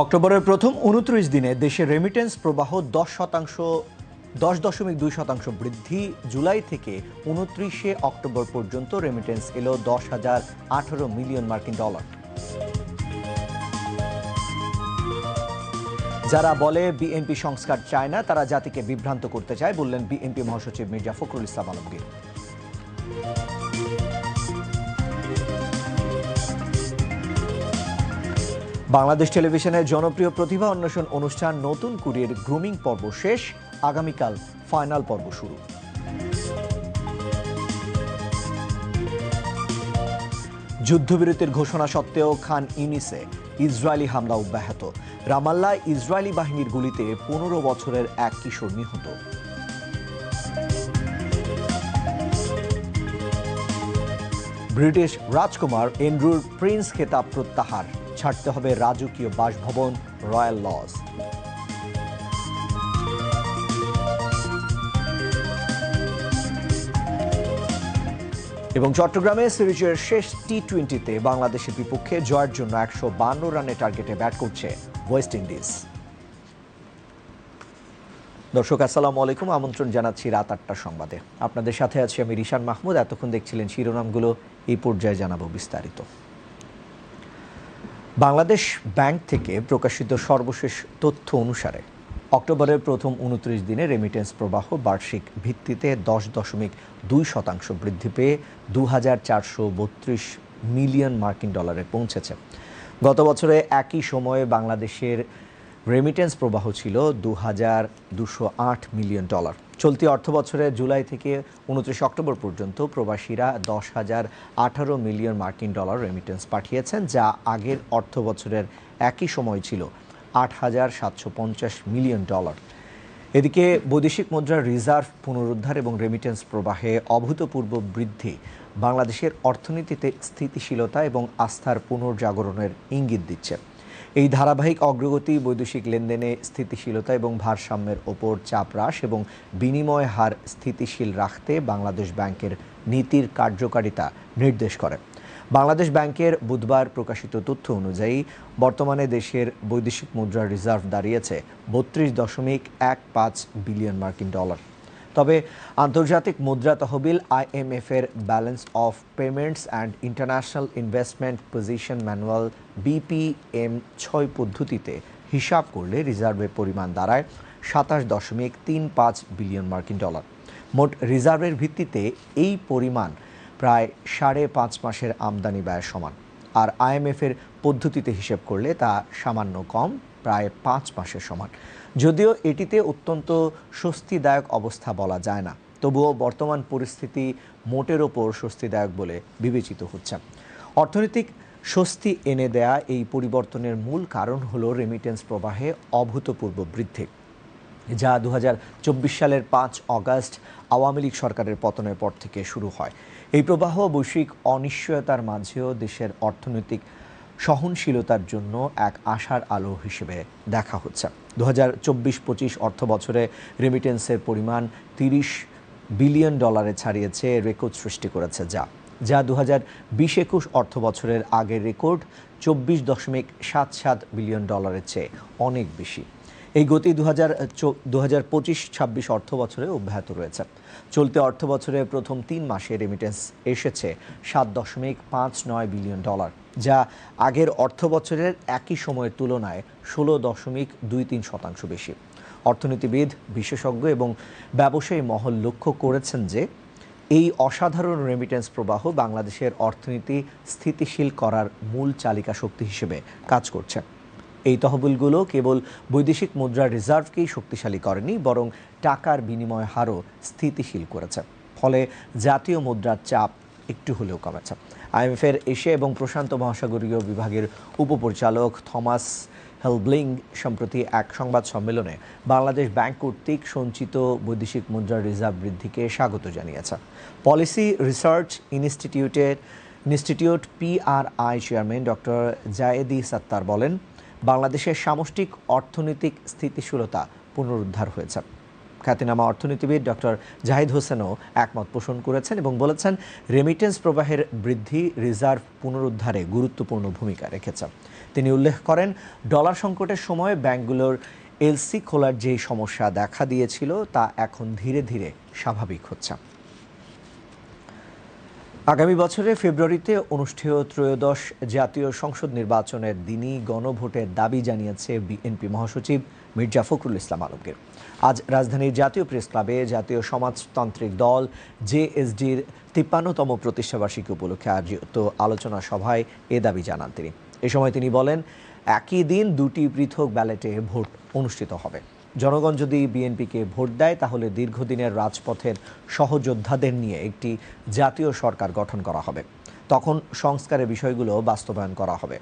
অক্টোবরের প্রথম উনত্রিশ দিনে দেশে রেমিটেন্স প্রবাহ দশ শতাংশ, দশ দশমিক দুই শতাংশ বৃদ্ধি। জুলাই থেকে উনত্রিশে অক্টোবর পর্যন্ত রেমিটেন্স এলো দশ হাজার আঠারো মিলিয়ন মার্কিন ডলার। যারা বলে বিএনপি সংস্কার চায় না, তারা জাতিকে বিভ্রান্ত করতে চায়, বললেন বিএনপি মহাসচিব মির্জা ফখরুল ইসলাম আলমগীর। বাংলাদেশ টেলিভিশনের জনপ্রিয় প্রতিভা অন্বেষণ অনুষ্ঠান নতুন কুড়ির গ্রুমিং পর্ব শেষ। আগামীকাল ফাইনাল পর্ব শুরু। যুদ্ধবিরতির ঘোষণা সত্ত্বেও খান ইউনিসে ইসরায়েলি হামলা অব্যাহত। রামাল্লায় ইসরায়েলি বাহিনীর গুলিতে পনেরো বছরের এক কিশোর নিহত। ব্রিটিশ রাজকুমার এন্ড্রুর প্রিন্স খেতাব প্রত্যাহার। ছাড়তে হবে রাজকীয় বাসভবন, রয়্যাল লজ। এবং চট্টগ্রামে সিরিজের শেষ টি টোয়েন্টিতে বাংলাদেশের বিপক্ষে জয়ের জন্য একশো বান্ন রানের টার্গেটে ব্যাট করছে ওয়েস্ট ইন্ডিজ। দর্শক, আসসালামু আলাইকুম। আমন্ত্রণ জানাচ্ছি রাত আটটার সংবাদে। আপনাদের সাথে আছি আমি রিশান মাহমুদ। এতক্ষণ দেখছিলেন শিরোনামগুলো, এই পর্যায়ে জানাব বিস্তারিত। বাংলাদেশ ব্যাংক থেকে প্রকাশিত সর্বশেষ তথ্য অনুসারে, অক্টোবরের প্রথম উনত্রিশ দিনে রেমিটেন্স প্রবাহ বার্ষিক ভিত্তিতে দশ দশমিক দুই শতাংশ বৃদ্ধি পেয়ে দু হাজার চারশো বত্রিশ মিলিয়ন মার্কিন ডলারে পৌঁছেছে। গত বছরে একই সময়ে বাংলাদেশের রেমিটেন্স প্রবাহ ছিল দু হাজার দুশো আট মিলিয়ন ডলার। চলতি অর্থ বছরে জুলাই থেকে উনত্রিশ অক্টোবর পর্যন্ত প্রবাসীরা দশ হাজার আঠারো মিলিয়ন মার্কিন ডলার রেমিটেন্স পাঠিয়েছেন, যা আগের অর্থ বছরের একই সময় ছিল আট হাজার সাতশো পঞ্চাশ মিলিয়ন ডলার। এদিকে বৈদেশিক মুদ্রার রিজার্ভ পুনরুদ্ধার এবং রেমিটেন্স প্রবাহে অভূতপূর্ব বৃদ্ধি, বাংলাদেশের অর্থনীতিতে স্থিতিশীলতা এবং আস্থার পুনর্জাগরণের ইঙ্গিত দিচ্ছে। এই ধারাবাহিক অগ্রগতি, বৈদেশিক লেনদেনে স্থিতিশীলতা এবং ভারসাম্যের ওপর চাপ হ্রাস এবং বিনিময় হার স্থিতিশীল রাখতে বাংলাদেশ ব্যাংকের নীতির কার্যকারিতা নির্দেশ করে। বাংলাদেশ ব্যাংকের বুধবার প্রকাশিত তথ্য অনুযায়ী, বর্তমানে দেশের বৈদেশিক মুদ্রার রিজার্ভ দাঁড়িয়েছে বত্রিশ দশমিক এক পাঁচ বিলিয়ন মার্কিন ডলার। তবে আন্তর্জাতিক মুদ্রা তহবিল আইএমএফ এর balance of payments and international investment position manual BPM ছয় পদ্ধতিতে হিসাব করলে রিজার্ভের পরিমাণ দাঁড়ায় সাতাশ দশমিক তিন পাঁচ বিলিয়ন মার্কিন ডলার। মোট রিজার্ভের ভিত্তিতে এই পরিমাণ প্রায় সাড়ে পাঁচ মাসের আমদানি ব্যয় সমান। আর আইএমএফের পদ্ধতিতে হিসেব করলে তা সামান্য কম, প্রায় পাঁচ মাসের সমান। যদিও এটিতে অত্যন্ত স্বস্তিদায়ক অবস্থা বলা যায় না, তবুও বর্তমান পরিস্থিতি মোটের ওপর স্বস্তিদায়ক বলে বিবেচিত হচ্ছে। অর্থনৈতিক স্বস্তি এনে দেয়া এই পরিবর্তনের মূল কারণ হলো রেমিটেন্স প্রবাহে অভূতপূর্ব বৃদ্ধি, যা দু হাজার চব্বিশ সালের পাঁচ অগাস্ট আওয়ামী লীগ সরকারের পতনের পর থেকে শুরু হয়। এই প্রবাহ বৈশ্বিক অনিশ্চয়তার মাঝেও দেশের অর্থনৈতিক সহনশীলতার জন্য এক আশার আলো হিসেবে দেখা হচ্ছে। দু হাজার চব্বিশ পঁচিশ অর্থ বছরে রেমিটেন্সের পরিমাণ তিরিশ বিলিয়ন ডলারে ছাড়িয়েছে রেকর্ড সৃষ্টি করেছে যা। যা দু হাজার বিশ একুশ অর্থ বছরের আগের রেকর্ড চব্বিশ দশমিক সাত সাত বিলিয়ন ডলারের চেয়ে অনেক বেশি। এই গতি দু হাজার দু হাজার পঁচিশ ছাব্বিশ অর্থ বছরে অব্যাহত রয়েছে। চলতি অর্থ বছরে প্রথম তিন মাসে রেমিটেন্স এসেছে সাত দশমিক পাঁচ নয় বিলিয়ন ডলার যা আগের অর্থ বছরের একই সময়ের তুলনায় ষোলো দশমিক দুই তিন শতাংশ বেশি। অর্থনীতিবিদ, বিশেষজ্ঞ এবং ব্যবসায়ী মহল লক্ষ্য করেছেন যে এই অসাধারণ রেমিটেন্স প্রবাহ বাংলাদেশের অর্থনীতি স্থিতিশীল করার মূল চালিকা শক্তি হিসেবে কাজ করছে। এই তহবিলগুলো কেবল বৈদেশিক মুদ্রার রিজার্ভকেই শক্তিশালী করেনি, বরং টাকার বিনিময় হারও স্থিতিশীল করেছে। ফলে জাতীয় মুদ্রার চাপ একটু হলেও কমেছে। আইএমএফের এশিয়া এবং প্রশান্ত মহাসাগরীয় বিভাগের উপপরিচালক থমাস হেলব্লিং সম্প্রতি এক সংবাদ সম্মেলনে বাংলাদেশ ব্যাংক কর্তৃক সঞ্চিত বৈদেশিক মুদ্রার রিজার্ভ বৃদ্ধিকে স্বাগত জানিয়েছে। পলিসি রিসার্চ ইনস্টিটিউটের, institute PRI chairman doctor Zaidi Sattar বলেন বাংলাদেশের সামষ্টিক অর্থনৈতিক স্থিতিশীলতা পুনরুদ্ধার হয়েছে। খ্যাতিনামা অর্থনীতিবিদ ডক্টর জাহিদ হোসেনও একমত পোষণ করেছেন এবং বলেছেন রেমিটেন্স প্রবাহের বৃদ্ধি রিজার্ভ পুনরুদ্ধারে গুরুত্বপূর্ণ ভূমিকা রেখেছে। তিনি উল্লেখ করেন ডলার সংকটের সময় ব্যাংকগুলোর এলসি খোলার যে সমস্যা দেখা দিয়েছিল তা এখন ধীরে ধীরে স্বাভাবিক হচ্ছে। আগামী বছরের ফেব্রুয়ারিতে অনুষ্ঠেয় ত্রয়োদশ জাতীয় সংসদ নির্বাচনের দিনই গণভোটের দাবি জানিয়েছে বিএনপি মহাসচিব মির্জা ফখরুল ইসলাম আলমগীর। আজ রাজধানীর জাতীয় প্রেস ক্লাবে জাতীয় সমাজতান্ত্রিক দল জেএসডির তিপ্পান্নতম প্রতিষ্ঠাবার্ষিকী উপলক্ষে আয়োজিত আলোচনা সভায় এ দাবি জানান তিনি। এ সময় তিনি বলেন, একই দিন দুটি পৃথক ব্যালেটে ভোট অনুষ্ঠিত হবে। জনগণ যদি বিএনপিকে ভোট দেয়, তাহলে দীর্ঘদিনের রাজপথের সহযোদ্ধাদের নিয়ে একটি জাতীয় সরকার গঠন করা হবে। তখন সংস্কারের বিষয়গুলো বাস্তবায়ন করা হবে।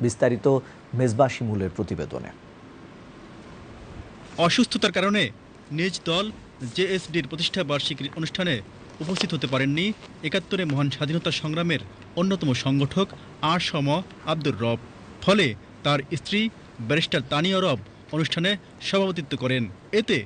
বিস্তারিত মেজবা শিমুলের প্রতিবেদনে। অসুস্থতার কারণে নিজ দল জেএসডির প্রতিষ্ঠা বার্ষিকীর অনুষ্ঠানে উপস্থিত হতে পারেননি একাত্তরে মহান স্বাধীনতা সংগ্রামের অন্যতম সংগঠক আর সম আব্দুর রব। ফলে তার স্ত্রী ব্যারিস্টার তানিয়া রব অনুষ্ঠানে সভাপতিত্ব করেন। এতে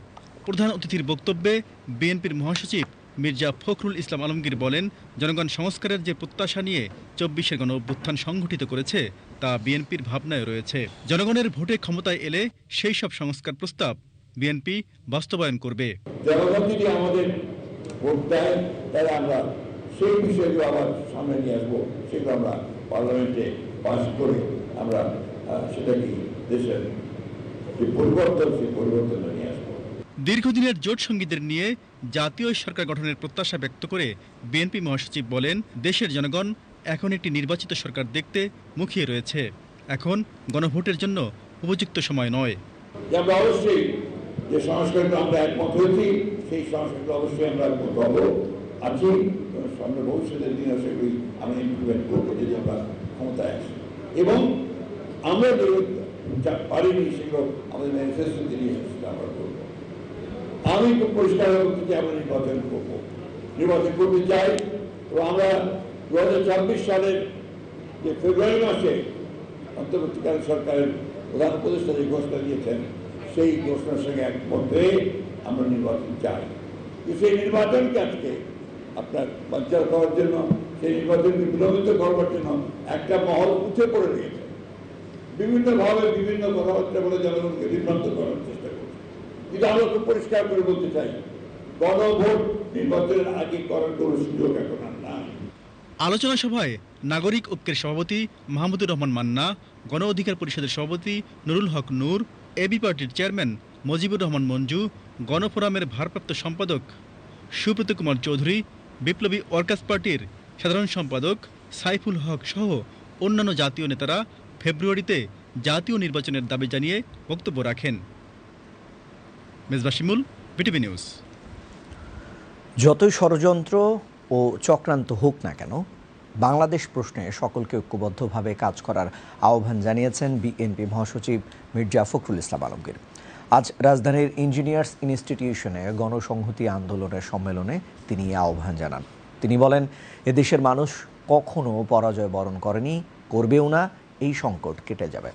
প্রধান অতিথির বক্তব্যে বিএনপির মহাসচিব মির্জা ফখরুল ইসলাম আলমগীর বলেন, জনগণ সংস্কারের যে প্রত্যাশা নিয়ে চব্বিশের গণ অভ্যুত্থান সংঘটিত করেছে, তা বিএনপির ভাবনায় রয়েছে। জনগণের ভোটে ক্ষমতায় এলে সেই সব সংস্কার প্রস্তাব বিএনপি বাস্তবায়ন করবে। সেই বিষয়গুলো আবার সামনে নিয়ে আসব। সেগুলো আমরা পার্লামেন্টে করে আমরা সেটাকে দেশের যে পরিবর্তন সেই পরিবর্তনটা নিয়ে আসব। দীর্ঘদিনের জোট সঙ্গীদের নিয়ে জাতীয় সরকার গঠনের প্রত্যাশা ব্যক্ত করে বিএনপি মহাসচিব বলেন দেশের জনগণ এখন একটি নির্বাচিত সরকার দেখতে মুখিয়ে রয়েছে। এখন গণভোটের জন্য উপযুক্ত সময় নয়। যে আমরা অবশ্যই যে সংস্কারগুলো আমরা একমত হয়েছি সেই সংস্কারগুলো অবশ্যই আমরা একমত হব। আছি সামনে ভবিষ্যতের দিনে সেগুলি আমরা ইমপ্লিমেন্ট করব যদি আমরা ক্ষমতায় আসি। এবং আমরা যে যা পারিনি সেগুলো আমাদের ম্যানিফেস্টোতে নিয়ে এসেছি সেটা আমরা করব। আমি খুব পরিষ্কার করতে চাই আমরা নির্বাচন করব। নির্বাচন করতে চাই তো আমরা দু হাজার ছাব্বিশ সালের যে ফেব্রুয়ারি মাসে অন্তর্বর্তীকালীন সরকারের প্রধান উপদেষ্টা যে ঘোষণা দিয়েছেন, সেই ঘোষণার সঙ্গে একমত হয়ে আমরা নির্বাচন চাই। কিন্তু সেই নির্বাচনকে আজকে আপনার বাঞ্চার করার জন্য, সেই নির্বাচনকে বিলম্বিত করবার জন্য একটা মহল উঠে পড়ে দিয়েছে বিভিন্নভাবে বিভিন্ন কথাবার্তা বলে জনগণকে বিভ্রান্ত করার চেষ্টা করছে। কিন্তু আমরা খুব পরিষ্কার করে বলতে চাই, গণভোট নির্বাচনের আগে করার কোনো সুযোগ এখন আর নাই। আলোচনা সভায় নাগরিক ঐক্যের সভাপতি মাহমুদুর রহমান মান্না, গণ অধিকার পরিষদের সভাপতি নুরুল হক নূর এবি পার্টির চেয়ারম্যান মজিবুর রহমান মঞ্জু গণফোরামের ভারপ্রাপ্ত সম্পাদক সুব্রত কুমার চৌধুরী, বিপ্লবী ওয়ার্কার্স পার্টির সাধারণ সম্পাদক সাইফুল হক সহ অন্যান্য জাতীয় নেতারা ফেব্রুয়ারিতে জাতীয় নির্বাচনের দাবি জানিয়ে বক্তব্য রাখেন। Mejba BTV news. যতই ষড়যন্ত্র ও চক্রান্ত হোক না কেন, বাংলাদেশ প্রশ্নে সকলকে ঐক্যবদ্ধভাবে কাজ করার আহ্বান জানিয়েছেন বিএনপি মহাসচিব মির্জা ফখরুল ইসলাম আলমগীর। আজ রাজধানীর ইঞ্জিনিয়ার্স ইনস্টিটিউশনে গণসংহতি আন্দোলনের সম্মেলনে তিনি আহ্বান জানান। তিনি বলেন এদেশের মানুষ কখনো পরাজয় বরণ করেনি, করবেও না এই সংকট কেটে যাবে।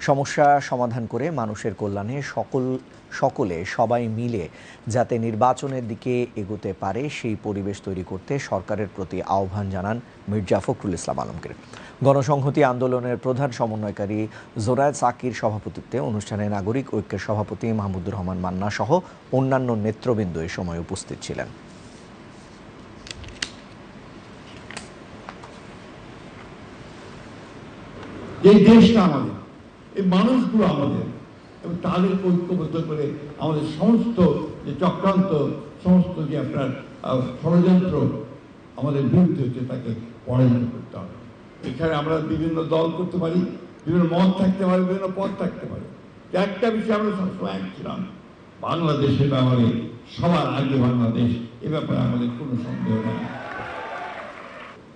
সমস্যা সমাধান করে মানুষের কল্যাণে সকল, সকলে সবাই মিলে যাতে নির্বাচনের দিকে এগোতে পারে, সেই পরিবেশ তৈরি করতে সরকারের প্রতি আহ্বান জানান মির্জা ফখরুল ইসলাম আলমগীর। গণসংহতি আন্দোলনের প্রধান সমন্বয়কারী জোরায় সাকির সভাপতিত্বে অনুষ্ঠানে নাগরিক ঐক্যের সভাপতি মাহমুদুর রহমান মান্না সহ অন্যান্য নেতৃবৃন্দ এ সময় উপস্থিত ছিলেন। এই দেশটা আমাদের, এই মানুষগুলো আমাদের, এবং তাদের ঐক্যবদ্ধ করে আমাদের সমস্ত যে চক্রান্ত, সমস্ত যে আপনার ষড়যন্ত্র আমাদের বিরুদ্ধে হচ্ছে, তাকে পরাজিত করতে হবে। এখানে আমরা বিভিন্ন দল করতে পারি, বিভিন্ন মত থাকতে পারে, বিভিন্ন পথ থাকতে পারে। একটা বিষয়ে আমরা সবসময় এক ছিলাম, বাংলাদেশের ব্যাপারে সবার আগে বাংলাদেশ, এ ব্যাপারে আমাদের কোনো সন্দেহ নেই।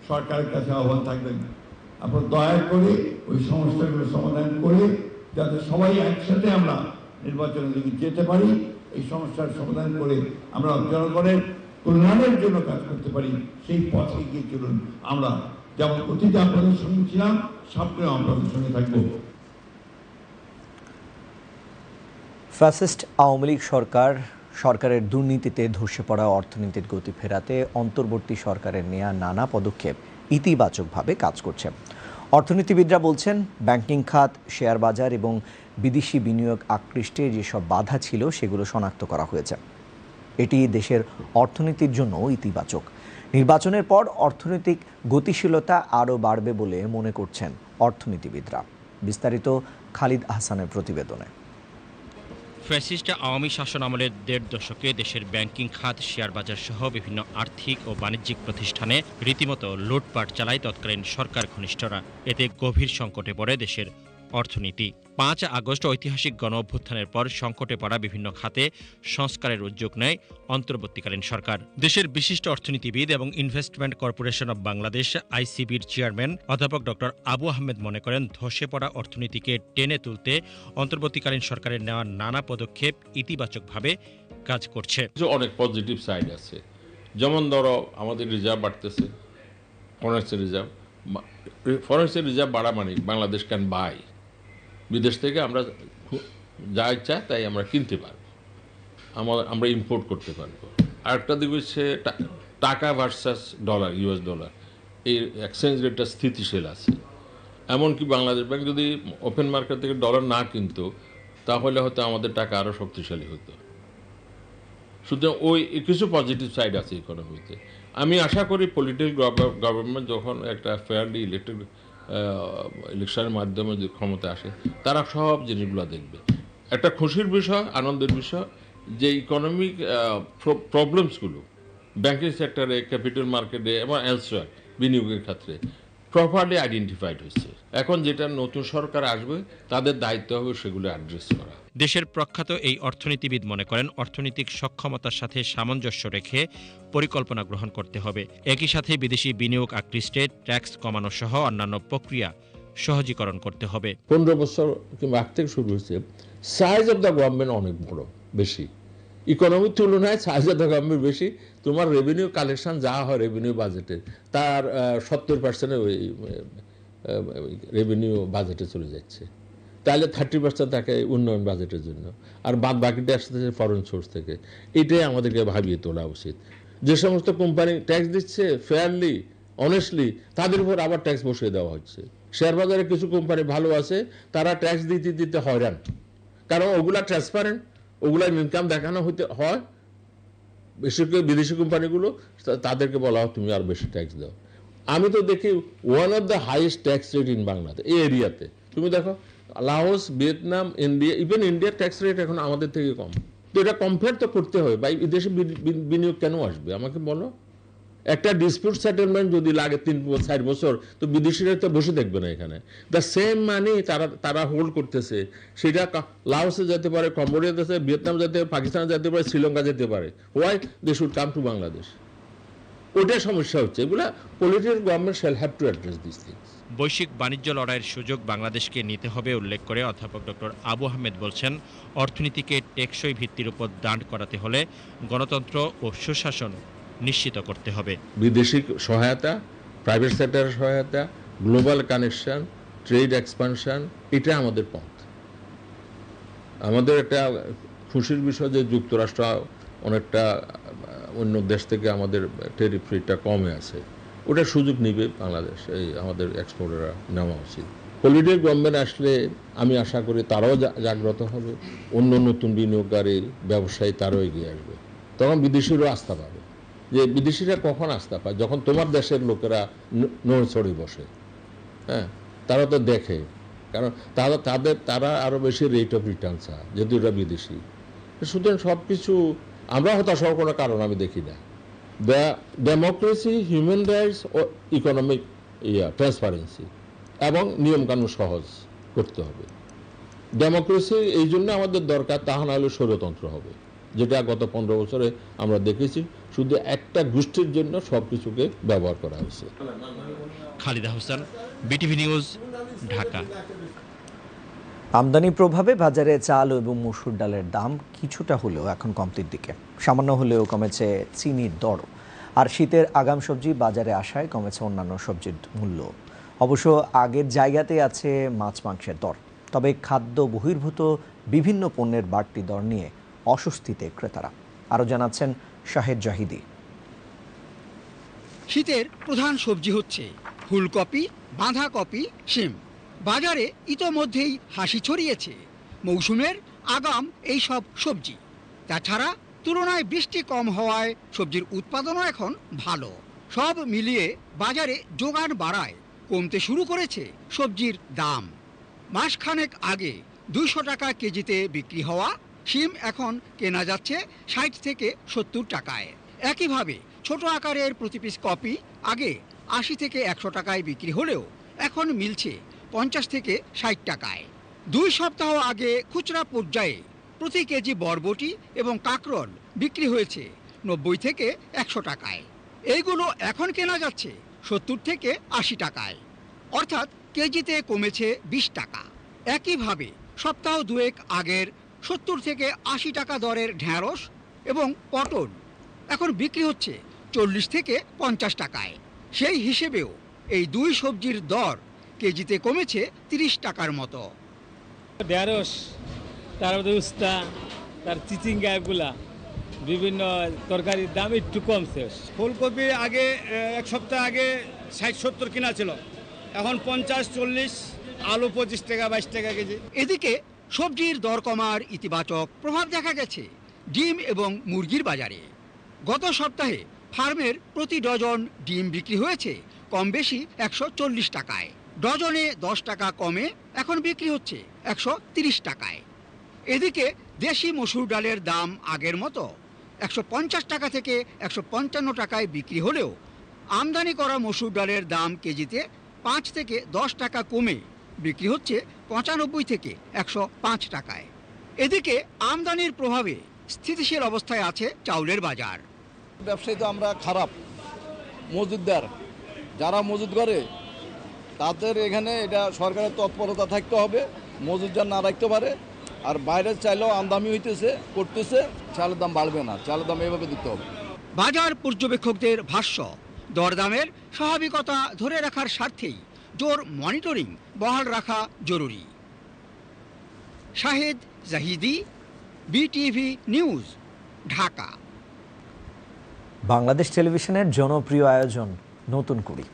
সরকারের কাছে আহ্বান থাকবেন। আপনার দয়া করে ওই সমস্যাগুলো সমাধান করে যাতে সবাই একসাথে আমরা নির্বাচনের দিকে যেতে পারি, এই সমস্যার সমাধান করে আমরা জনগণের কল্যাণের জন্য কাজ করতে পারি, সেই পথে গিয়ে চলুন। আমরা যেমন অতীতে আপনাদের সঙ্গে ছিলাম, সামনেও আপনাদের সঙ্গে থাকব। ফ্যাসিস্ট আওয়ামী লীগ সরকার সরকারের দুর্নীতিতে ধসে পড়া অর্থনীতির গতি ফেরাতে অন্তর্বর্তী সরকারের নেয়া নানা পদক্ষেপ। ইতিবাচকভাবে কাজ করছে। অর্থনীতিবিদরা বলছেন, ব্যাংকিং খাত, শেয়ার বাজার এবং বিদেশি বিনিয়োগ আকৃষ্টে যেসব বাধা ছিল, সেগুলো শনাক্ত করা হয়েছে। এটি দেশের অর্থনীতির জন্য ইতিবাচক। নির্বাচনের পর অর্থনৈতিক গতিশীলতা আরও বাড়বে বলে মনে করছেন অর্থনীতিবিদরা। বিস্তারিত খালিদ আহসানের প্রতিবেদনে। ফ্যাসিস্ট আওয়ামী শাসন আমলের দেড় দশকে দেশের ব্যাংকিং খাত, শেয়ার বাজার সহ বিভিন্ন আর্থিক ও বাণিজ্যিক প্রতিষ্ঠানে রীতিমতো লুটপাট চালায় তৎকালীন সরকার ঘনিষ্ঠরা। এতে গভীর সংকটে পড়ে দেশের অর্থনীতি। পাঁচ আগস্ট ঐতিহাসিক গণ অভ্যুত্থানের পর সংকটে পড়া বিভিন্ন খাতে সংস্কারের উদ্যোগ নেয় অন্তর্বর্তীকালীন সরকার। দেশের বিশিষ্ট অর্থনীতিবিদ এবং ইনভেস্টমেন্ট কর্পোরেশন অব বাংলাদেশ আইসিবির চেয়ারম্যান অধ্যাপক ডক্টর আবু আহমেদ মনে করেন, ধসে পড়া অর্থনীতিকে টেনে তুলতে অন্তর্বর্তীকালীন সরকারের নেওয়া নানা পদক্ষেপ ইতিবাচকভাবে কাজ করছে। অনেক পজিটিভ সাইড আছে। যেমন ধরো, আমাদের রিজার্ভ বাড়তেছে ফরেন্সের রিজার্ভ ফরেন্সের রিজার্ভ বাড়া মানে বাংলাদেশ ক্যান বাই বিদেশ থেকে আমরা যা ইচ্ছা তাই আমরা কিনতে পারব। আমার আমরা ইম্পোর্ট করতে পারব। আরেকটা দিক হচ্ছে টাকা ভার্সাস ডলার ইউএস ডলার এই এক্সচেঞ্জ রেটটা স্থিতিশীল আছে। এমনকি বাংলাদেশ ব্যাংক যদি ওপেন মার্কেট থেকে ডলার না কিনতো, তাহলে হয়তো আমাদের টাকা আরও শক্তিশালী হতো। সুতরাং ওই কিছু পজিটিভ সাইড আছে ইকোনমিতে আমি আশা করি পলিটিক্যাল গভর্নমেন্ট যখন একটা ফেয়ারলি ইলেকটেড ইলেকশনের মাধ্যমে যে ক্ষমতা আসে, তারা সব জিনিসগুলো দেখবে। একটা খুশির বিষয়, আনন্দের বিষয়, যে ইকোনমিক প্রবলেমসগুলো ব্যাংকিং সেক্টরে ক্যাপিটাল মার্কেটে এবং এলসওয়ার বিনিয়োগের ক্ষেত্রে প্রপারলি আইডেন্টিফাইড হয়েছে। এখন যেটা নতুন সরকার আসবে তাদের দায়িত্ব হবে সেগুলো অ্যাড্রেস করা। দেশের প্রখ্যাত এই অর্থনীতিবিদ মনে করেন অর্থনৈতিক সক্ষমতার সাথে সামঞ্জস্য রেখে পরিকল্পনা গ্রহণ করতে হবে। একই সাথে বিদেশি বিনিয়োগ আকৃষ্টে ট্যাক্স কমানো সহ অন্যান্য প্রক্রিয়া সহজীকরণ করতে হবে। পনেরো বছর কিংবা আগ থেকে শুরু হয়েছে সাইজ অফ দ্য গভর্নমেন্ট অনেক বড় বেশি। ইকোনমির তুলনায় সাইজ অফ দ্য গভর্নমেন্ট বেশি তোমার রেভিনিউ কালেকশন যা হয় রেভিনিউ বাজেটে তার সত্তর পার্সেন্টে ওই রেভিনিউ বাজেটে চলে যাচ্ছে। তাহলে থার্টি পার্সেন্ট থাকে উন্নয়ন বাজেটের জন্য। আর বাদ বাকিটা আসতেছে ফরেন সোর্স থেকে, এটাই আমাদেরকে ভাবিয়ে তোলা উচিত। যে সমস্ত কোম্পানি ট্যাক্স দিচ্ছে ফেয়ারলি অনেস্টলি তাদের উপর আবার ট্যাক্স বসিয়ে দেওয়া হচ্ছে। শেয়ার বাজারে কিছু কোম্পানি ভালো আছে, তারা ট্যাক্স দিতে দিতে হয়রান। কারণ ওগুলা ট্রান্সপারেন্ট ওগুলা ইনকাম দেখানো হতে হয়। বিশেষ করে বিদেশি কোম্পানিগুলো তাদেরকে বলা হয়, তুমি আর বেশি ট্যাক্স দাও। আমি তো দেখি one of the highest tax rate in Bangladesh এই এরিয়াতে তুমি দেখো লাওস ভিয়েতনাম ইন্ডিয়া ইভেন ইন্ডিয়ার ট্যাক্স রেট এখন আমাদের থেকে কম। তো এটা কম্পেয়ার তো করতে হবে, বা বিদেশে বিনি- বিনি- বিনিয়োগ কেন আসবে? আমাকে বলো। একটা ডিসপিউট সেটেলমেন্ট যদি লাগে তিন চার বছর, তো বিদেশিরা তো বসে দেখবে না এখানে। দ্য সেম মানি তারা তারা হোল্ড করতেছে। সেটা লাওসে যেতে পারে কম্বোডিয়া যেতে ভিয়েতনাম যেতে পারে পাকিস্তান যেতে পারে শ্রীলঙ্কা যেতে পারে। Why they should come to Bangladesh ওটাই সমস্যা হচ্ছে। এগুলা political government shall have to address this things বৈশ্বিক বাণিজ্য লড়াইয়ের সুযোগ বাংলাদেশকে নিতে হবে উল্লেখ করে অধ্যাপক ডক্টর আবু আহমেদ বলছেন অর্থনীতিকে টেকসই ভিত্তির উপর দাঁড় করাতে হলে গণতন্ত্র ও সুশাসন নিশ্চিত করতে হবে। বিদেশি সহায়তা প্রাইভেট সেক্টরের সহায়তা গ্লোবাল কানেকশন ট্রেড এক্সপানশন এটা আমাদের পথ। আমাদের একটা খুশির বিষয় যে যুক্তরাষ্ট্র অনেকটা অন্য দেশ থেকে আমাদের টেরিফ রেটটা কমে আছে। ওটা সুযোগ নিবে বাংলাদেশ, এই আমাদের এক্সপোর্টাররা নেওয়া উচিত। পলিটিক্যাল গভর্নমেন্ট আসলে আমি আশা করি তারাও জাগ্রত হবে। অন্য নতুন বিনিয়োগকারী ব্যবসায়ী তারাও এগিয়ে আসবে। তখন বিদেশিরও আস্থা পাবে। যে বিদেশিরা কখন আস্থা পায়? যখন তোমার দেশের লোকেরা নড়ছড়ে বসে। হ্যাঁ? তারা তো দেখে। কারণ তারা তাদের তারা আরও বেশি রেট অফ রিটার্ন চায় যেহেতু এটা বিদেশি। সুতরাং সব কিছু আমরা হতাশ হওয়ার কোনো কারণ আমি দেখি না। দ্য ডেমোক্রেসি হিউম্যান রাইটস ও ইকোনমিক ইয়া ট্রান্সপারেন্সি এবং নিয়মকানুন সহজ করতে হবে। ডেমোক্রেসি এই জন্য আমাদের দরকার তাহা না হলে স্বৈরতন্ত্র হবে। যেটা গত পনেরো বছরে আমরা দেখেছি, শুধু একটা গোষ্ঠীর জন্য সব কিছুকে ব্যবহার করা হয়েছে। Khalida Hossain, BTV news, Dhaka. আমদানি প্রভাবে বাজারে চাল এবং মসুর ডালের দাম কিছুটা হলেও এখন কমতির দিকে। সামান্য হলেও কমেছে চিনির দর আর শীতের আগাম সবজি বাজারে আসায় কমেছে অন্যান্য সবজির মূল্য। অবশ্য আগের জায়গাতে আছে মাছ মাংসের দর। তবে খাদ্য বহির্ভূত বিভিন্ন পণ্যের বাড়তি দর নিয়ে অস্বস্তিতে ক্রেতারা। আরও জানাচ্ছেন শাহেদ জাহিদি। শীতের প্রধান সবজি হচ্ছে ফুলকপি, বাঁধাকপি, শিম। বাজারে ইতোমধ্যেই হাসি ছড়িয়েছে। মৌসুমের আগাম এই সব সবজি। তাছাড়া তুলনায় বৃষ্টি কম হওয়ায় সবজির উৎপাদনও এখন ভালো। সব মিলিয়ে বাজারে যোগান বাড়ায়, কমতে শুরু করেছে সবজির দাম। মাসখানেক আগে দুইশো টাকা কেজিতে বিক্রি হওয়া শিম এখন কেনা যাচ্ছে ষাট থেকে সত্তর টাকায়। একইভাবে ছোট আকারের প্রতি পিস কপি আগে আশি থেকে একশো টাকায় বিক্রি হলেও এখন মিলছে পঞ্চাশ থেকে ষাট টাকায়। দুই সপ্তাহ আগে খুচরা পর্যায়ে প্রতি কেজি বরবটি এবং কাকরল বিক্রি হয়েছে নব্বই থেকে একশো টাকায়। এইগুলো এখন কেনা যাচ্ছে সত্তর থেকে আশি টাকায়। অর্থাৎ কেজিতে কমেছে বিশ টাকা। একইভাবে সপ্তাহ দুয়েক আগের সত্তর থেকে আশি টাকা দরের ঢ্যাঁড়স এবং পটল এখন বিক্রি হচ্ছে চল্লিশ থেকে পঞ্চাশ টাকায়। সেই হিসেবেও এই দুই সবজির দর কেজিতে কমেছে তিরিশ টাকার মতো। ঢেঁড়স তারপরে উস্তা তার চিচিঙ্গা এগুলা বিভিন্ন তরকারির দাম একটু কমছে। ফুলকপি আগে এক সপ্তাহ আগে ষাট সত্তর কিনা ছিল। এখন পঞ্চাশ চল্লিশ আলু পঁচিশ টাকা বাইশ টাকা কেজি। এদিকে সবজির দর কমার ইতিবাচক প্রভাব দেখা গেছে ডিম এবং মুরগির বাজারে। গত সপ্তাহে ফার্মের প্রতি ডজন ডিম বিক্রি হয়েছে কম বেশি একশো চল্লিশ টাকায়। ডজনে দশ টাকা কমে এখন বিক্রি হচ্ছে একশো তিরিশ টাকায়। এদিকে দেশি মসুর ডালের দাম আগের মতো একশো পঞ্চাশ টাকা থেকে একশো পঞ্চান্ন টাকায় বিক্রি হলেও আমদানি করা মসুর ডালের দাম কেজিতে পাঁচ থেকে দশ টাকা কমে বিক্রি হচ্ছে পঁচানব্বই থেকে একশো পাঁচ টাকায়। এদিকে আমদানির প্রভাবে স্থিতিশীল অবস্থায় আছে চাউলের বাজার। ব্যবসায়ী তো আমরা খারাপ মজুদদার যারা মজুদ করে তাদের এখানে এটা সরকারের তৎপরতা থাকতে হবে মজুদ যার না রাখতে পারে আর বাইরে চাইলেও আমদামি হইতেছে করতেছে চালের দাম বাড়বে না চালের দাম এভাবে দিতে হবে। বাজার পর্যবেক্ষকদের ভাষ্য দরদামের স্বাভাবিকতা ধরে রাখার স্বার্থেই জোর মনিটরিং বহাল রাখা জরুরি। Shahed Zahidi BTV news Dhaka. Bangladesh টেলিভিশনের জনপ্রিয় আয়োজন নতুন কুড়ি।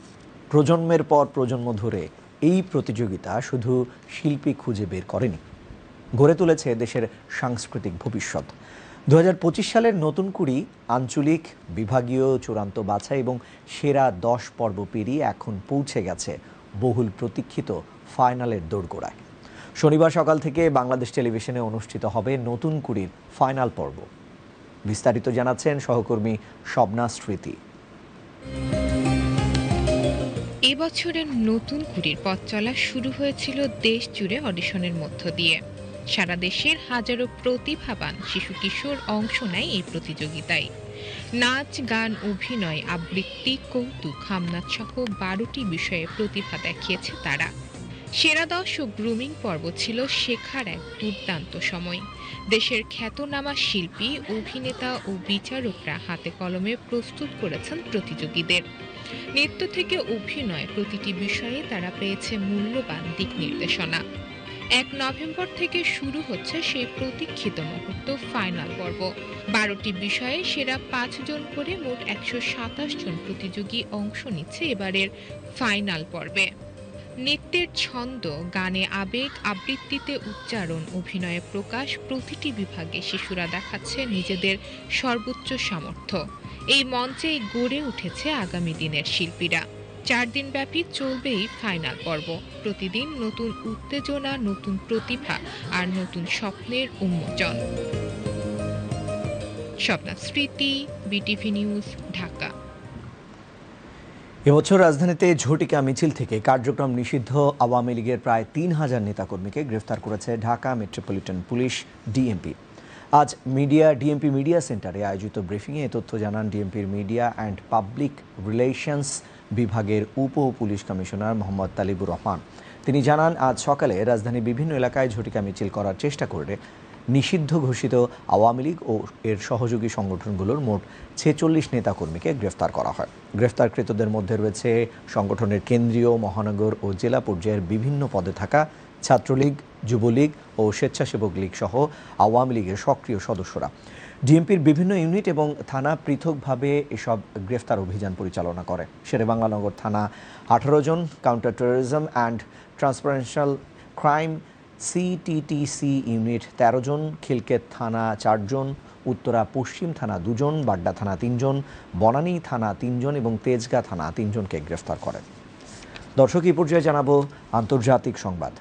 প্রজন্মের পর প্রজন্ম ধরে এই প্রতিযোগিতা শুধু শিল্পী খুঁজে বের করেনি। গড়ে তুলেছে দেশের সাংস্কৃতিক ভবিষ্যৎ। দু হাজার পঁচিশ সালের নতুন কুড়ি আঞ্চলিক, বিভাগীয়, চূড়ান্ত বাছাই এবং সেরা দশ পর্ব পেরিয়ে এখন পৌঁছে গেছে বহুল প্রতীক্ষিত ফাইনালের দোরগোড়ায়। শনিবার সকাল থেকে বাংলাদেশ টেলিভিশনে অনুষ্ঠিত হবে নতুন কুড়ির ফাইনাল পর্ব। বিস্তারিত জানাচ্ছেন সহকর্মী শবনা স্মৃতি। এবছরের নতুন কুড়ির পথ চলা শুরু হয়েছিল দেশ জুড়ে অডিশনের মধ্য দিয়ে। সারা দেশের হাজারো প্রতিভাবান শিশু কিশোর অংশ নেয় এই প্রতিযোগিতায়। নাচ, গান, অভিনয়, আবৃত্তি, কৌতুক, হামনাথ সহ বারোটি বিষয়ে প্রতিভা দেখিয়েছে তারা। সেরা দশ ও গ্রুমিং পর্ব ছিল শেখার এক দুর্দান্ত সময়। দেশের খ্যাতনামা শিল্পী, অভিনেতা ও বিচারকরা হাতে কলমে প্রস্তুত করেছেন প্রতিযোগীদের। নৃত্য থেকে অভিনয় প্রতিটি বিষয়ে তারা পেয়েছে মূল্যবান দিক নির্দেশনা। এক নভেম্বর থেকে শুরু হচ্ছে সেই প্রতীক্ষিত মুহূর্ত, ফাইনাল পর্ব। বারোটি বিষয়ে সেরা পাঁচজন করে মোট একশো সাতাশ জন প্রতিযোগী অংশ নিচ্ছে এবারের ফাইনাল পর্বে। নৃত্যের ছন্দ, গানে আবেগ, আবৃত্তিতে উচ্চারণ, অভিনয়ে প্রকাশ প্রতিটি বিভাগে শিশুরা দেখাচ্ছে নিজেদের সর্বোচ্চ সামর্থ্য। এই মঞ্চেই গড়ে উঠেছে আগামী দিনের শিল্পীরা। চার দিনব্যাপী চলবে এই ফাইনাল পর্ব। প্রতিদিন নতুন উত্তেজনা, নতুন প্রতিভা আর নতুন স্বপ্নের উন্মোচন। স্মৃতি, বিটিভি নিউজ, ঢাকা। এবছর রাজধানীতে ঝটিকা মিছিল থেকে কার্যক্রম নিষিদ্ধ। আওয়ামী লীগের প্রায় তিন হাজার নেতাকর্মীকে গ্রেফতার করেছে ঢাকা মেট্রোপলিটন পুলিশ, ডিএমপি। আজ মিডিয়া ডিএমপি মিডিয়া সেন্টারে আয়োজিত ব্রিফিংয়ে তথ্য জানান ডিএমপির মিডিয়া অ্যান্ড পাবলিক রিলেশনস বিভাগের উপ পুলিশ কমিশনার মোহাম্মদ তালিবুর রহমান। তিনি জানান, আজ সকালে রাজধানীর বিভিন্ন এলাকায় ঝটিকা মিছিল করার চেষ্টা করে নিষিদ্ধ ঘোষিত আওয়ামী লীগ ও এর সহযোগী সংগঠনগুলোর মোট ছেচল্লিশ নেতাকর্মীকে গ্রেফতার করা হয়। গ্রেফতারকৃতদের মধ্যে রয়েছে সংগঠনের কেন্দ্রীয় মহানগর ও জেলা পর্যায়ের বিভিন্ন পদে থাকা ছাত্রলীগ যুবলীগ ও স্বেচ্ছাসেবক লীগ সহ আওয়ামী লীগের সক্রিয় সদস্যরা। ডিএমপির বিভিন্ন ইউনিট এবং থানা পৃথকভাবে এসব গ্রেফতার অভিযান পরিচালনা করে। শেরেবাংলানগর থানা আঠারো জন counter terrorism and transnational crime CTTC unit তেরো জন খিলকেত থানা চারজন উত্তরা পশ্চিম থানা দুজন বাড্ডা থানা তিনজন বনানী থানা তিনজন এবং তেজগা থানা তিনজনকে গ্রেফতার করেন দর্শক, এই পর্যায়ে জানাব আন্তর্জাতিক সংবাদ।